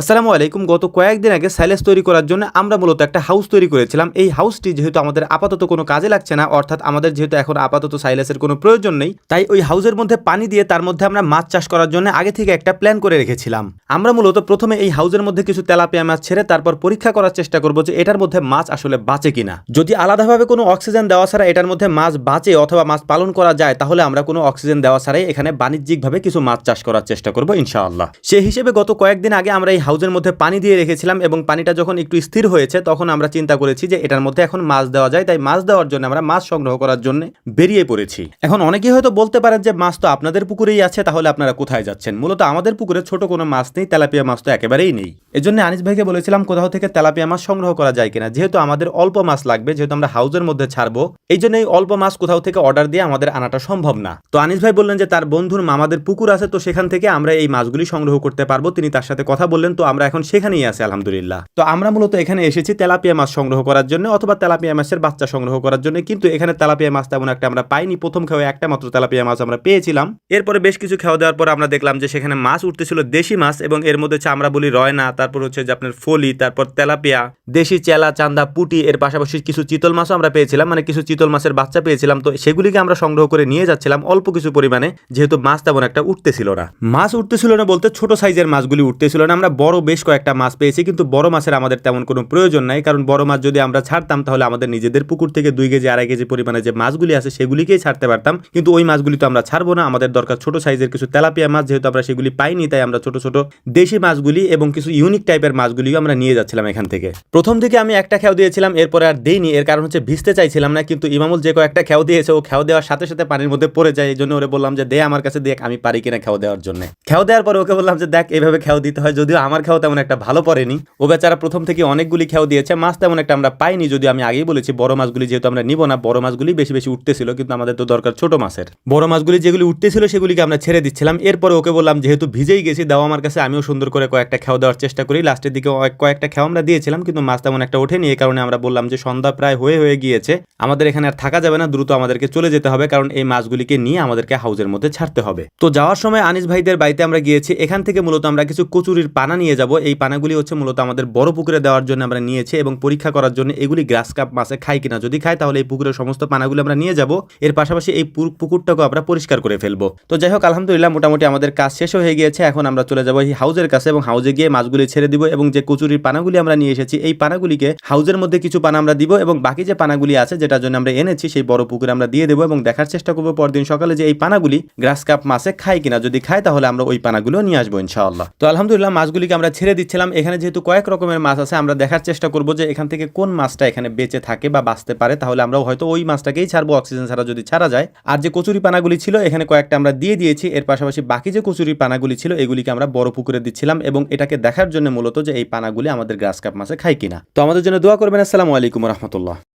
আসসালামু আলাইকুম। গত কয়েকদিন আগে সাইলেস তৈরি করার জন্য আমরা মূলত একটা হাউস তৈরি করেছিলাম। এই হাউসটি যেহেতু আমাদের আপাতত কোনো কাজে লাগছে না, অর্থাৎ আমাদের যেহেতু এখন আপাতত সাইলেসের কোনো প্রয়োজন নেই, তাই ওই হাউসের মধ্যে পানি দিয়ে তার মধ্যে আমরা মাছ চাষ করার জন্য আগে থেকে একটা প্ল্যান করে রেখেছিলাম। আমরা মূলত প্রথমে এই হাউসের মধ্যে কিছু তেলাপিয়া মাছ ছেড়ে তারপর পরীক্ষা করার চেষ্টা করব যে এটার মধ্যে মাছ আসলে বাঁচে কিনা। যদি আলাদাভাবে কোনো অক্সিজেন দেওয়া ছাড়া এটার মধ্যে মাছ বাঁচে অথবা মাছ পালন করা যায়, তাহলে আমরা কোনো অক্সিজেন দেওয়া ছাড়াই এখানে বাণিজ্যিকভাবে কিছু মাছ চাষ করার চেষ্টা করব ইনশাআল্লাহ। সেই হিসেবে গত কয়েকদিন আগে আমরা এই হাউসের মধ্যে পানি দিয়ে রেখেছিলাম এবং পানিটা যখন একটু স্থির হয়েছে, তখন আমরা চিন্তা করেছি যে এটার মধ্যে এখন মাছ দেওয়া যায়। তাই মাছ দেওয়ার জন্য আমরা মাছ সংগ্রহ করার জন্য বেরিয়ে পড়েছি। এখন অনেকেই হয়তো বলতে পারেন যে, মাছ তো আপনাদের পুকুরেই আছে, তাহলে আপনারা কোথায় যাচ্ছেন? মূলত আমাদের পুকুরে ছোট কোনো মাছ নেই, তেলাপিয়া মাছ তো একেবারেই নেই। এজন্য আনিস ভাইকে বলেছিলাম, কোথাও থেকে তেলাপিয়া মাছ সংগ্রহ করা যায় কিনা? যেহেতু আমাদের অল্প মাছ লাগবে, যেহেতু আমরা হাউজের মধ্যে ছাড়বো, এই জন্য এই অল্প মাছ কোথাও থেকে অর্ডার দিয়ে আমাদের আনাটা সম্ভব না। তো আনিস ভাই বললেন যে, তার বন্ধুর মামাদের পুকুর আছে, তো সেখান থেকে আমরা এই মাছগুলি সংগ্রহ করতে পারব। তিনি তার সাথে কথা বললেন তো আমরা এখন সেখানেই আছি, আলহামদুলিল্লাহ। তো আমরা মূলত এখানে এসেছি তেলাপিয়া মাছ সংগ্রহ করার জন্য অথবা তেলাপিয়া মাছের বাচ্চা সংগ্রহ করার জন্য, কিন্তু এখানে তেলাপিয়া মাছ তেমন একটা আমরা পাইনি। প্রথম খাওয়া একটা মাত্র তেলাপিয়া মাছ আমরা পেয়েছিলাম। এরপরে বেশ কিছু খাওয়া দেওয়ার পর আমরা দেখলাম যে সেখানে মাছ উঠতেছিল দেশি মাছ এবং এর মধ্যে হচ্ছে আমরা বলি রয়না, তারপর হচ্ছে যে আপনার ফলি, তারপর তেলাপিয়া, দেশি চেলা, চান্দা, পুটি, এর পাশাপাশি কিছু চিতল মাছও আমরা পেয়েছিলাম মানে কিছু চিতল মাছের বাচ্চা পেয়েছিলাম। তো সেগুলিকে আমরা সংগ্রহ করে নিয়ে যাচ্ছিলাম অল্প কিছু পরিমাণে, যেহেতু মাছ তেমন একটা উঠতেছিল না। মাছ উঠতেছিল না বলতে ছোট সাইজের মাছগুলি উঠতেছিল না, আমরা বড় বেশ কয়েকটা মাছ পেয়েছি, কিন্তু বড় মাছের আমাদের তেমন কোনো প্রয়োজন নাই, কারণ বড় মাছ যদি আমরা ছাড়তাম তাহলে আমাদের নিজেদের পুকুর থেকে দুই কেজি, আড়াই কেজি পরিমাণে যে মাছগুলি আছে সেগুলিকেই ছাড়তে পারতাম। কিন্তু ওই মাছগুলি তো আমরা ছাড়বো না, আমাদের দরকার ছোট সাইজের কিছু তেলাপিয়া মাছ, যেহেতু আমরা সেগুলি পাইনি, তাই আমরা ছোট ছোট দেশি মাছগুলি এবং কিছু ইউনিক টাইপের মাছগুলিও আমরা নিয়ে যাচ্ছিলাম এখান থেকে। প্রথম থেকে আমি একটা খেয়াও দিয়েছিলাম, এরপরে আর দেইনি, এর কারণ হচ্ছে ভিজতে চাইছিলাম না, কিন্তু ইমামুল যে কয়েকটা খেয়াও দিয়েছে, ও খেয়াও দেওয়ার সাথে সাথে পানির মধ্যে পড়ে যায়, এই জন্য ওরে বললাম যে, দে আমার কাছে, দেখ আমি পারি কিনা খেয়াও দেওয়ার জন্য। খেয়াও দেওয়ার পরে ওকে বললাম যে, দেখ, এভাবে খেয়াও দিতে হয়, যদিও আমার খেয়াও তেমন একটা ভালো পড়েনি। ও বেচারা প্রথম থেকে অনেকগুলি খেয়াও দিয়েছে, মাছ তেমন একটা আমরা পাইনি যদি আমি আগেই বলেছি বড় মাছগুলি যেহেতু আমরা নিব না, বড় মাছগুলি বেশি বেশি উঠতেছিল, কিন্তু আমাদের তো দরকার ছোট মাছের। বড় মাছগুলি যেগুলি উঠতেছিল সেগুলিকে আমরা ছেড়ে দিচ্ছিলাম। এরপরে ওকে বললাম, যেহেতু ভিজেই গেছি, দাও আমার কাছে, আমিও সুন্দর করে কয়েকটা খেয়াও দেওয়ার চেষ্টা করি। লাস্টের দিকে কয়েকটা খেয়াও আমরা দিয়েছিলাম, কিন্তু মাছ তেমন একটা ওঠেনি। এই কারণে আমরা বললাম যে, সন্ধ্যা প্রায় হয়ে হয়ে গিয়েছে। আমাদের এখানে আর থাকা যাবে না, দ্রুত আমাদেরকে চলে যেতে হবে, কারণ এই মাছগুলিকে নিয়ে আমাদেরকে হাউজের মধ্যে ছাড়তে হবে। তো যাওয়ার সময় আনিস ভাইদের বাড়িতে আমরা গিয়েছি। এখান থেকে মূলত আমরা কিছু কচুরির পানা নিয়ে যাব। এই পানাগুলি হচ্ছে মূলত আমাদের বড় পুকুরে দেওয়ার জন্য আমরা নিয়েছি এবং পরীক্ষা করার জন্য এগুলি গ্রাস কাপ মাছে খাই কিনা। যদি খাই তাহলে এই পুকুরের সমস্ত পানাগুলি আমরা নিয়ে যাব। এর পাশাপাশি এই পু- পুকুরটাকেও আমরা পরিষ্কার করে ফেলব। তো যাই হোক, আলহামদুলিল্লাহ মোটামুটি আমাদের কাজ শেষ হয়ে গিয়েছে। এখন আমরা চলে যাব এই হাউজের কাছে এবং হাউজে গিয়ে মাছগুলি ছেড়ে দিব এবং যে কচুরির পানাগুলি আমরা নিয়ে এসেছি, এই পানাগুলিকে হাউজের মধ্যে কিছু পানা আমরা দিব এবং বাকি যে পানাগুলি আছে যেটার জন্য আমরা এনেছি, সেই বড় পুকুরে আমরা দিয়ে দেবো এবং দেখার চেষ্টা করব পরদিন সকালে যে এই পানাগুলি গ্রাস কাপ মাছে খাই কিনা। যদি খায় তাহলে আমরা ওই পানাগুলো নিয়ে আসব ইনশাআল্লাহ। তো আলহামদুলিল্লাহ, মাছগুলিকে আমরা ছেড়ে দিচ্ছিলাম, এখানে যেহেতু কয়েক রকমের মাছ আছে, আমরা দেখার চেষ্টা করব যে এখান থেকে কোন মাছটা এখানে বেঁচে থাকে বা বাঁচতে পারে। তাহলে আমরাও হয়তো ওই মাছটাকেই ছাড়বো, অক্সিজেন ছাড়া যদি ছাড়া যায়। আর যে কচুরি পানাগুলি ছিল, এখানে কয়েকটা আমরা দিয়ে দিয়েছি। এর পাশাপাশি বাকি যে কচুরি পানাগুলি ছিল, এগুলিকে আমরা বড় পুকুরে দিচ্ছিলাম এবং এটাকে দেখার জন্য মূলত যে এই পানাগুলি আমাদের গ্রাস কাপ মাছে খাই কিনা। তো আমাদের জন্য দোয়া করবেন। আসসালামু আলাইকুম রহমতুল্লাহ।